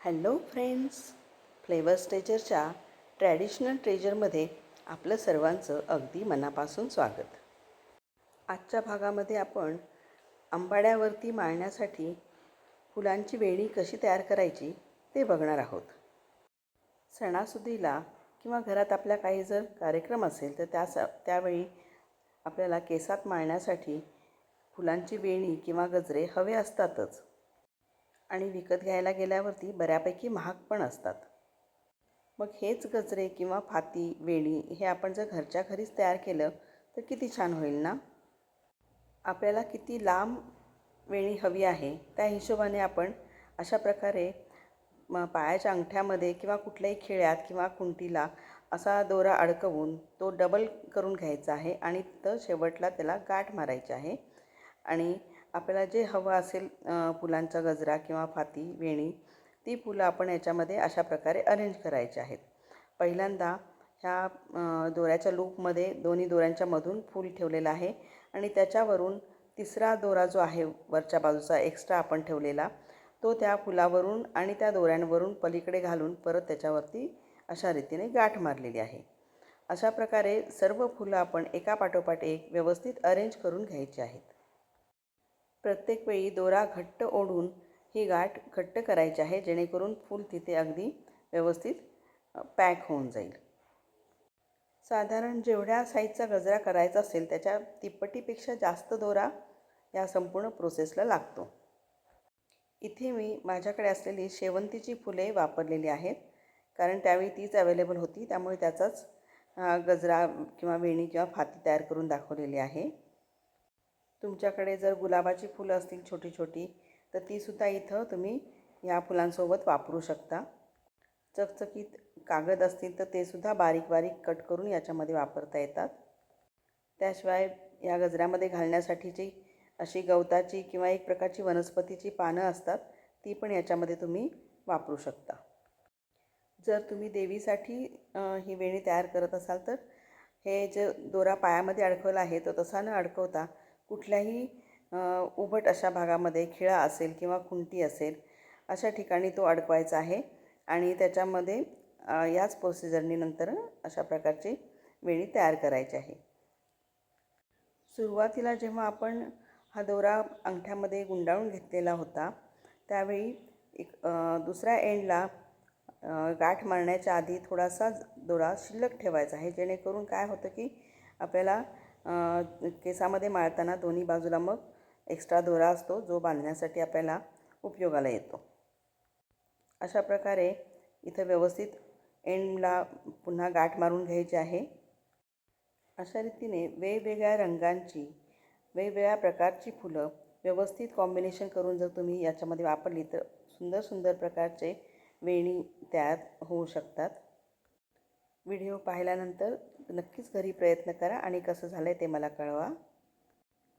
Hello friends flavour स्टेजरच्या traditional ट्रेजरमध्ये आपलं सर्वांचं अगदी मनापासून स्वागत. आजच्या भागामध्ये आपण आंबाड्यावरती माळण्यासाठी फुलांची वेणी कशी तयार करायची ते बघणार आहोत. सणासुदीला किंवा घरात आपल्या काही जर कार्यक्रम असेल तर त्या स त्यावेळी आपल्याला केसात माळण्यासाठी फुलांची वेणी किंवा गजरे हवे असतातच. आणि विकत घ्यायला गेल्यावरती बऱ्यापैकी महाग पण असतात. मग हेच गजरे किंवा फाती वेणी हे आपण जर घरच्या घरीच तयार केलं तर किती छान होईल ना? आपल्याला किती लांब वेणी हवी आहे त्या हिशोबाने आपण अशा प्रकारे म पायाच्या अंगठ्यामध्ये किंवा कुठल्याही खिळ्यात किंवा कुंटीला असा दोरा अडकवून तो डबल करून घ्यायचा आहे आणि तर शेवटला त्याला गाठ मारायची आहे. आणि आपल्याला जे हवं असेल फुलांचा गजरा किंवा फाती वेणी ती फुलं आपण याच्यामध्ये अशा प्रकारे अरेंज करायची आहेत. पहिल्यांदा ह्या दोऱ्याच्या लूपमध्ये दोन्ही दोऱ्यांच्या मधून फूल ठेवलेलं आहे आणि त्याच्यावरून तिसरा दोरा जो आहे वरच्या बाजूचा एक्स्ट्रा आपण ठेवलेला तो त्या फुलावरून आणि त्या दोऱ्यांवरून पलीकडे घालून परत त्याच्यावरती अशा रीतीने गाठ मारलेली आहे. अशा प्रकारे सर्व फुलं आपण एका पाठोपाठ एक व्यवस्थित अरेंज करून घ्यायची आहेत. प्रत्येक वेळी दोरा घट्ट ओढून ही गाठ घट्ट करायची आहे जेणेकरून फूल तिथे अगदी व्यवस्थित पॅक होऊन जाईल. साधारण जेवढ्या साईजचा गजरा करायचा असेल त्याच्या तिप्पटीपेक्षा जास्त दोरा या संपूर्ण प्रोसेसला लागतो. इथे मी माझ्याकडे असलेली शेवंतीची फुले वापरलेली आहेत कारण त्यावेळी तीच अवेलेबल होती त्यामुळे त्याचाच गजरा किंवा वेणी किंवा फाती तयार करून दाखवलेली आहे. तुमच्याकडे जर गुलाबाची फुलं असतील छोटी छोटी तर तीसुद्धा इथं तुम्ही ह्या फुलांसोबत वापरू शकता. चकचकीत कागद असतील तर ते सुद्धा बारीक बारीक कट करून याच्यामध्ये वापरता येतात. त्याशिवाय या गजऱ्यामध्ये घालण्यासाठीची अशी गवताची किंवा एक प्रकारची वनस्पतीची पानं असतात ती पण याच्यामध्ये तुम्ही वापरू शकता. जर तुम्ही देवीसाठी ही वेणी तयार करत असाल तर हे जे दोरा पायामध्ये अडकवला आहे तो तसा न अडकवता कुठल्याही उभट अशा भागामध्ये खिळा असेल किंवा खुंटी असेल अशा ठिकाणी तो अडकवायचा आहे. आणि त्याच्यामध्ये याच प्रोसिजरनी नंतर अशा प्रकारची वेणी तयार करायची आहे. सुरुवातीला जेव्हा आपण हा दोरा अंगठ्यामध्ये गुंडाळून घेतलेला होता त्यावेळी एक दुसऱ्या एंडला गाठ मारण्याच्या आधी थोडासा दोरा शिल्लक ठेवायचा आहे. जेणेकरून काय होतं की आपल्याला केसामध्ये माळताना दोन्ही बाजूला मग एक्स्ट्रा दोरा असतो जो बांधण्यासाठी आपल्याला उपयोगाला येतो. अशा प्रकारे इथं व्यवस्थित एंडला पुन्हा गाठ मारून घ्यायची आहे. अशा रीतीने वेगवेगळ्या रंगांची वेगवेगळ्या प्रकारची फुलं व्यवस्थित कॉम्बिनेशन करून जर तुम्ही याच्यामध्ये वापरली तर सुंदर सुंदर प्रकारचे वेणी तयार होऊ शकतात. व्हिडिओ पाहिल्यानंतर नक्कीच घरी प्रयत्न करा आणि कसं झालं आहे ते मला कळवा.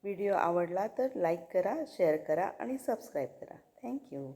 व्हिडिओ आवडला तर लाईक करा शेअर करा आणि सबस्क्राईब करा. थँक्यू